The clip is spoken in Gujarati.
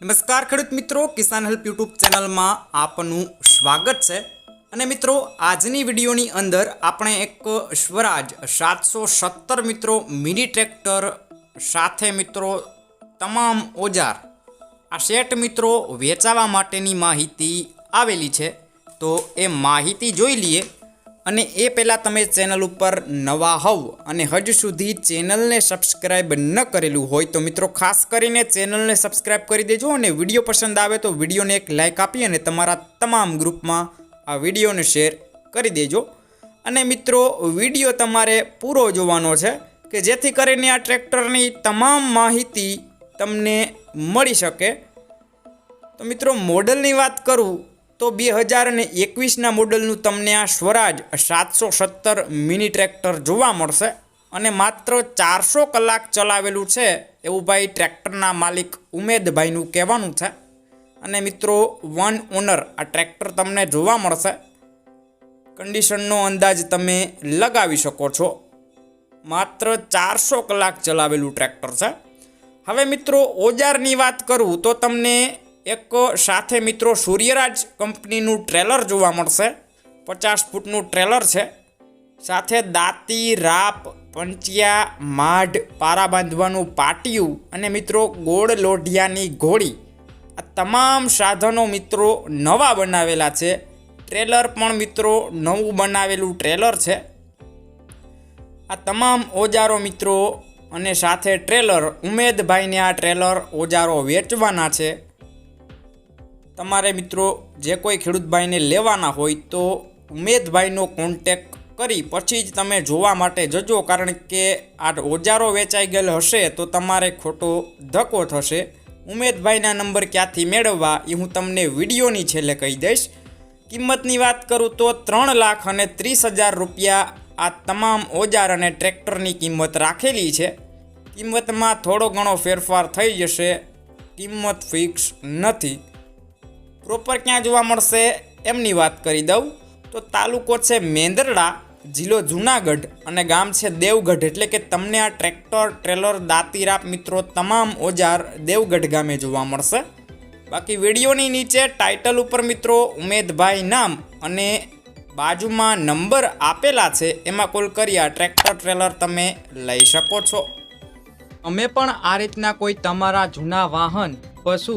નમસ્કાર ખેડૂત મિત્રો, કિસાન હેલ્પ યુટ્યુબ ચેનલમાં આપનું સ્વાગત છે. અને મિત્રો, આજની વિડીયોની અંદર આપણે એક સ્વરાજ સાતસો સત્તર મિત્રો, મિની ટ્રેક્ટર સાથે મિત્રો તમામ ઓજાર, આ સેટ મિત્રો વેચાવા માટેની માહિતી આવેલી છે. તો એ માહિતી જોઈ લઈએ. અને એ પહેલાં તમે ચેનલ ઉપર નવા હોવ અને હજ સુધી ચેનલને સબસ્ક્રાઈબ ન કરેલું હોય તો મિત્રો ખાસ કરીને ચેનલને સબસ્ક્રાઈબ કરી દેજો અને વીડિયો પસંદ આવે તો વિડીયોને એક લાઇક આપી અને તમારા તમામ ગ્રુપમાં આ વિડીયોને શેર કરી દેજો. અને મિત્રો, વીડિયો તમારે પૂરો જોવાનો છે કે જેથી કરીને આ ટ્રેક્ટરની તમામ માહિતી તમને મળી શકે. તો મિત્રો, મોડલની વાત કરું તો બે હજાર ને એકવીસના મોડલનું તમને આ સ્વરાજ સાતસો સત્તર મિની ટ્રેક્ટર જોવા મળશે અને માત્ર ચારસો કલાક ચલાવેલું છે એવું ભાઈ ટ્રેક્ટરના માલિક ઉમેદભાઈનું કહેવાનું છે. અને મિત્રો, વન ઓનર આ ટ્રેક્ટર તમને જોવા મળશે. કન્ડિશનનો અંદાજ તમે લગાવી શકો છો. માત્ર ચારસો કલાક ચલાવેલું ટ્રેક્ટર છે. હવે મિત્રો, ઓજારની વાત કરું તો તમને એક સાથે મિત્રો સૂર્યરાજ કંપનીનું ટ્રેલર જોવા મળશે. પચાસ ફૂટનું ટ્રેલર છે. સાથે દાંતી, રાપ, પંચિયા, માઢ, પારા બાંધવાનું પાટિયું અને મિત્રો ગોળ લોઢિયાની ઘોડી આ તમામ સાધનો મિત્રો નવા બનાવેલા છે. ટ્રેલર પણ મિત્રો નવું બનાવેલું ટ્રેલર છે. આ તમામ ઓજારો મિત્રો અને સાથે ટ્રેલર ઉમેદભાઈને આ ટ્રેલર ઓજારો વેચવાના છે. તમારે મિત્રો જે કોઈ ખેડૂતભાઈને લેવાના હોય તો ઉમેદભાઈનો કોન્ટેક કરી, પછી જ તમે જોવા માટે જજો. કારણ કે આ ઓજારો વેચાઈ ગયેલ હશે તો તમારે ખોટો ધક્કો થશે. ઉમેદભાઈના નંબર ક્યાંથી મેળવવા એ હું તમને વિડીયોની છેલ્લે કહી દઈશ. કિંમતની વાત કરું તો ત્રણ લાખ અને ત્રીસ હજાર રૂપિયા આ તમામ ઓજાર અને ટ્રેક્ટરની કિંમત રાખેલી છે. કિંમતમાં થોડો ઘણો ફેરફાર થઈ જશે. કિંમત ફિક્સ નથી. પ્રોપર ક્યાં જોવા મળશે એમની વાત કરી દઉં. તો તાલુકો છે મેંદરડા, જિલ્લો જૂનાગઢ અને ગામ છે દેવગઢ. એટલે કે તમને આ ટ્રેક્ટર, ટ્રેલર દાંતીરાપ મિત્રો તમામ ઓજાર દેવગઢ ગામે જોવા મળશે. બાકી વિડીયોની નીચે ટાઇટલ ઉપર મિત્રો ઉમેદભાઈ નામ અને બાજુમાં નંબર આપેલા છે, એમાં કોલ કરી આ ટ્રેક્ટર, ટ્રેલર તમે લઈ શકો છો. અમે પણ આ રીતના કોઈ તમારા જૂના વાહન, પશુ